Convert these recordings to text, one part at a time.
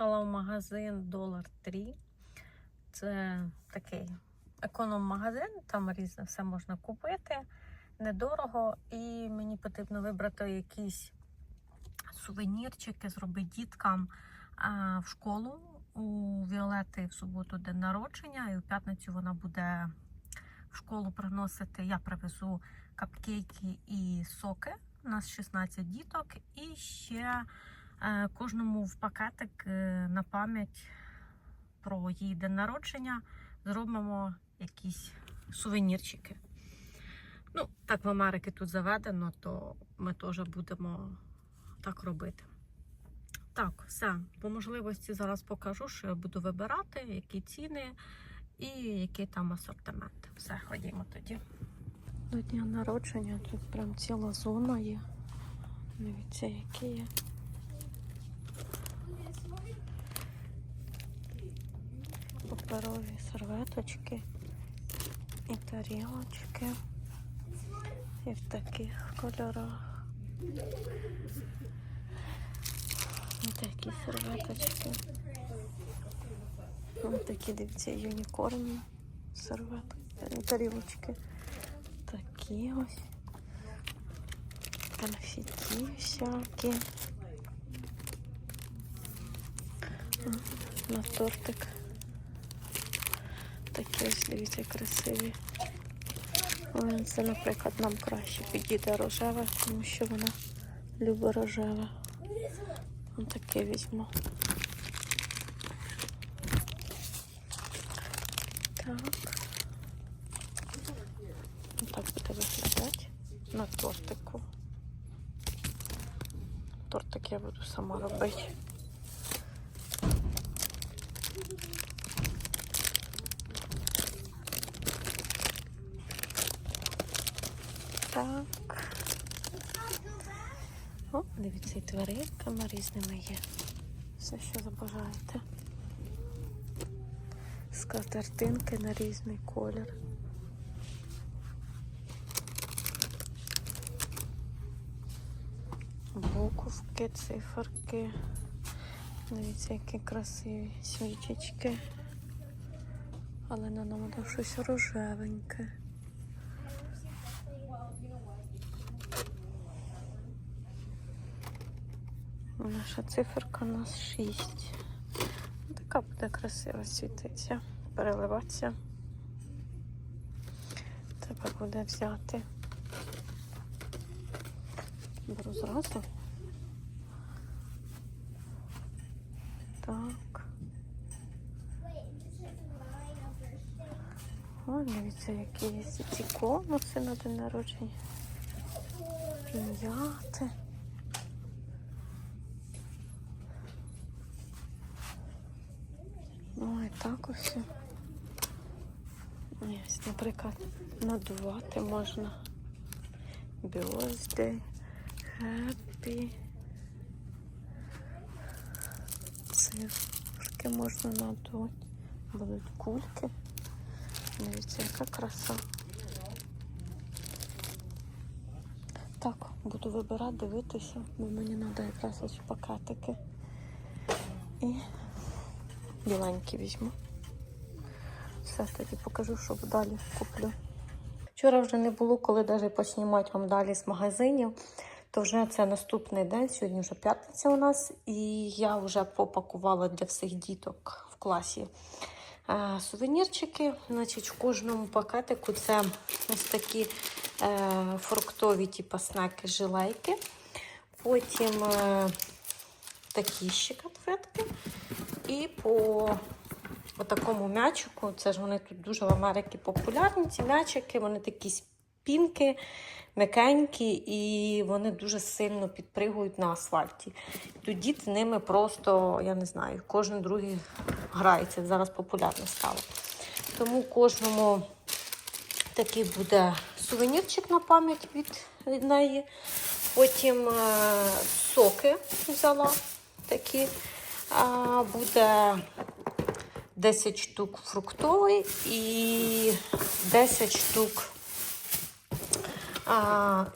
Приїхала в магазин Dollar Tree. Це такий економ-магазин, там різне все можна купити, недорого. І мені потрібно вибрати якісь сувенірчики, зробити діткам а, в школу. У Віолети в суботу день народження, і у п'ятницю вона буде в школу приносити. Я привезу капкейки і соки. У нас 16 діток, і ще кожному в пакетик е, на пам'ять про її день народження зробимо якісь сувенірчики. Ну, так в Америці тут заведено, то ми теж будемо так робити. Так, все. По можливості зараз покажу, що я буду вибирати, які ціни і який там асортимент. Все, ходімо тоді. До дня народження тут прям ціла зона є. Дивіться, які є. Паперові серветочки і тарілочки. І в таких кольорах. Ось такі серветочки. Ось такі, дивіться, юнікорні серветки, тарілочки. Такі ось. Конфеті всякі. На тортик. Такі ось, дивіться, красиві. Ой, Це, наприклад, нам краще підійде рожеве, тому що вона любить рожеве. Ось таке візьму. Так. Так буде виглядати на тортику. Тортик я буду сама робити. Так. О, дивіться, і тваринками різними є. Все, що забажаєте. Скатертинки на різний колір. Буковки, циферки. Дивіться, які красиві свічечки. Але на нам там щось рожевеньке. Наша циферка у нас 6. Така буде красиво світитися, переливатися. Треба буде взяти. Беру зразу. Так. О, дивіться, які ці конуси на день народження. Пін'яти. Ну і так ось. Ось, наприклад, надувати можна. Birthday, happy. Циферки можна надути. Будуть кульки. Дивіться, яка краса. Так, буду вибирати, дивитися, бо мені треба якраз ось пакетики. І біленькі візьму. Все, тоді покажу, що далі куплю. Вчора вже не було, коли навіть поснімати вам далі з магазинів. То вже це наступний день, сьогодні вже п'ятниця у нас, і я вже попакувала для всіх діток в класі е, сувенірчики. Значить, в кожному пакетику це ось такі е, фруктові, типу снеки, жилейки. Потім е, такі ще конфетки. І по такому м'ячику, це ж вони тут дуже в Америці популярні, ці м'ячики, вони такі спінки, м'якенькі, і вони дуже сильно підпригують на асфальті. Тут діти ними просто, я не знаю, кожен другий грається. Зараз популярно стало. Тому кожному такий буде сувенірчик на пам'ять від, від неї. Потім е, соки взяла такі. А, буде 10 штук фруктовий і 10 штук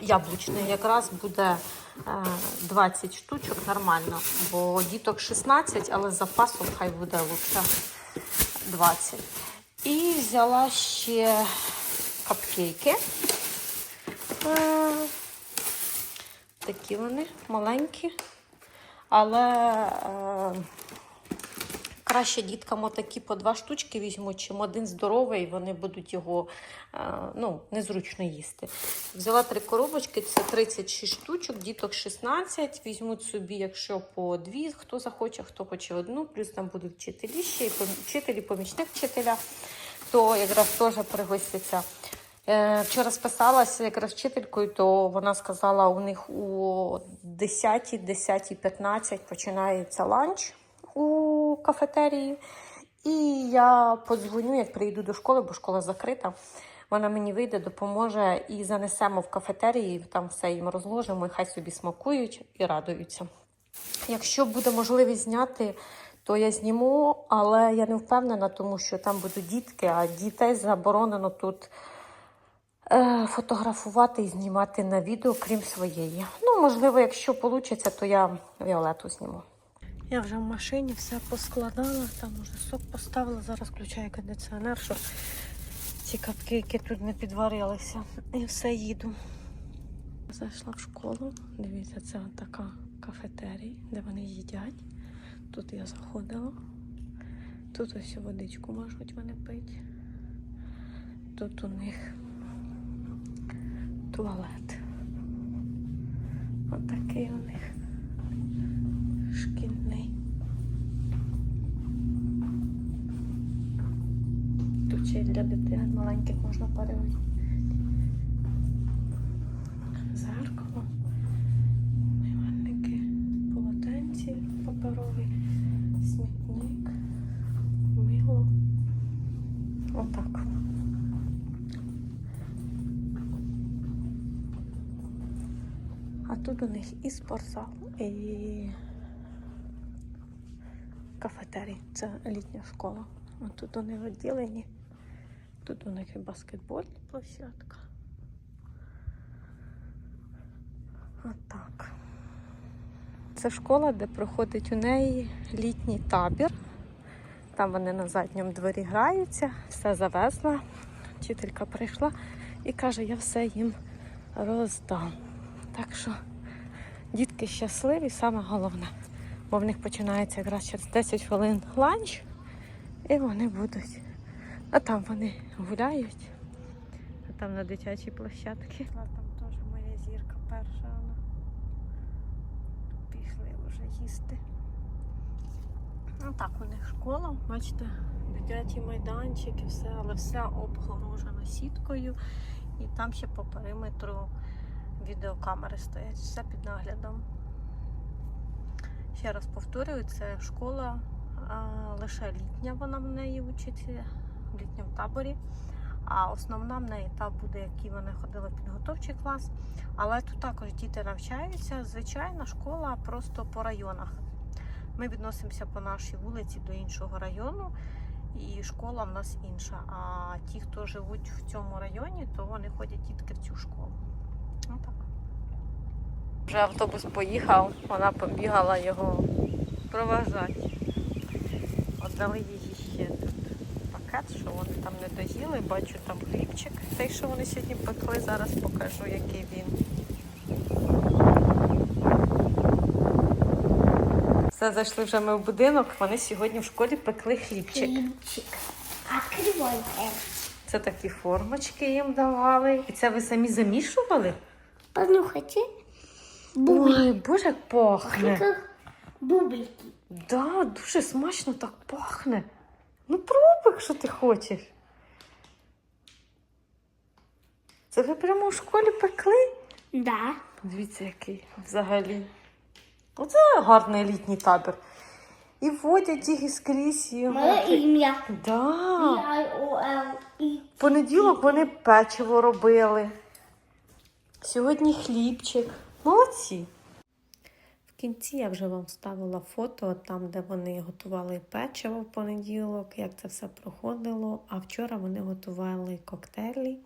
яблучний. Якраз буде е, 20 штучок нормально, бо діток 16, але з запасом хай буде лучше 20. І взяла ще капкейки. Е, Такі вони маленькі. Але е, краще діткам отакі по два штучки візьму, чим один здоровий, вони будуть його е, ну, незручно їсти. Взяла три коробочки, це 36 штучок, діток 16. Візьмуть собі, якщо по дві, хто захоче, хто хоче одну, плюс там будуть вчителі ще, і вчителі, помічник вчителя, то якраз теж пригостяться. Е, Вчора списалася якраз вчителькою, то вона сказала, у них у 10, 10, 15 починається ланч у кафетерії. І я подзвоню, як прийду до школи, бо школа закрита. Вона мені вийде, допоможе і занесемо в кафетерії, там все їм розложимо, і хай собі смакують і радуються. Якщо буде можливість зняти, то я зніму, але я не впевнена, тому що там будуть дітки, а дітей заборонено тут е, фотографувати і знімати на відео, крім своєї. Ну, можливо, якщо вийде, то я Віолету зніму. Я вже в машині все поскладала, там уже сок поставила, зараз включаю кондиціонер, щоб ці капкейки тут не підварилися. І все їду. Зайшла в школу. Дивіться, це така кафетерія, де вони їдять. Тут я заходила. Тут ось водичку можуть вони пити. Тут у них туалет. Отакий у них маленьких можна переводити. Зеркало, мивальники, полотенці паперові, смітник, мило. Отак. А тут у них і спортзал, і кафетерій. Це літня школа. А тут вони відділені. Тут у них і баскетбольна площадка. Отак. Це школа, де проходить у неї літній табір. Там вони на задньому дворі граються, все завезла. Вчителька прийшла і каже, я все їм роздам. Так що дітки щасливі, саме головне. Бо в них починається якраз через 10 хвилин ланч, і вони будуть. А там вони гуляють. А там на дитячій площадці. Там теж моя зірка перша. Вона. Пішли вже їсти. Ну так у них школа, бачите, дитячий майданчик і все, але все обгорожено сіткою. І там ще по периметру відеокамери стоять, все під наглядом. Ще раз повторюю, це школа а, лише літня, вона в неї учиться в літньому таборі. А основна в неї та буде, який вони ходили в підготовчий клас. Але тут також діти навчаються. Звичайна школа просто по районах. Ми відносимося по нашій вулиці до іншого району, і школа в нас інша. А ті, хто живуть в цьому районі, то вони ходять тільки в цю школу. Отак. Вже автобус поїхав, вона побігала його проважати. Отдали їй ще що вони там не доїли. Бачу там хлібчик. Той, що вони сьогодні пекли, зараз покажу, який він. Все, зайшли вже ми в будинок. Вони сьогодні в школі пекли хлібчик. Хлібчик. Открываем. Це такі формочки їм давали. І це ви самі замішували? Понюхайте. Ой, боже, як пахне. Бублики. Да, дуже смачно так пахне. Ну пробуй, якщо ти хочеш. Це ви прямо в школі пекли? Да. Дивіться, який взагалі. Оце гарний літній табір. І водять їх і скрізь. І... Мое имя. Да. В понеділок вони печиво робили. Сьогодні хлібчик. Молодці. Кінці я вже вам ставила фото там, де вони готували печиво в понеділок, як це все проходило. А вчора вони готували коктейлі.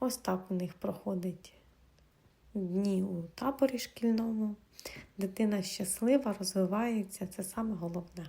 Ось так у них проходить дні у таборі шкільному. Дитина щаслива, розвивається, це саме головне.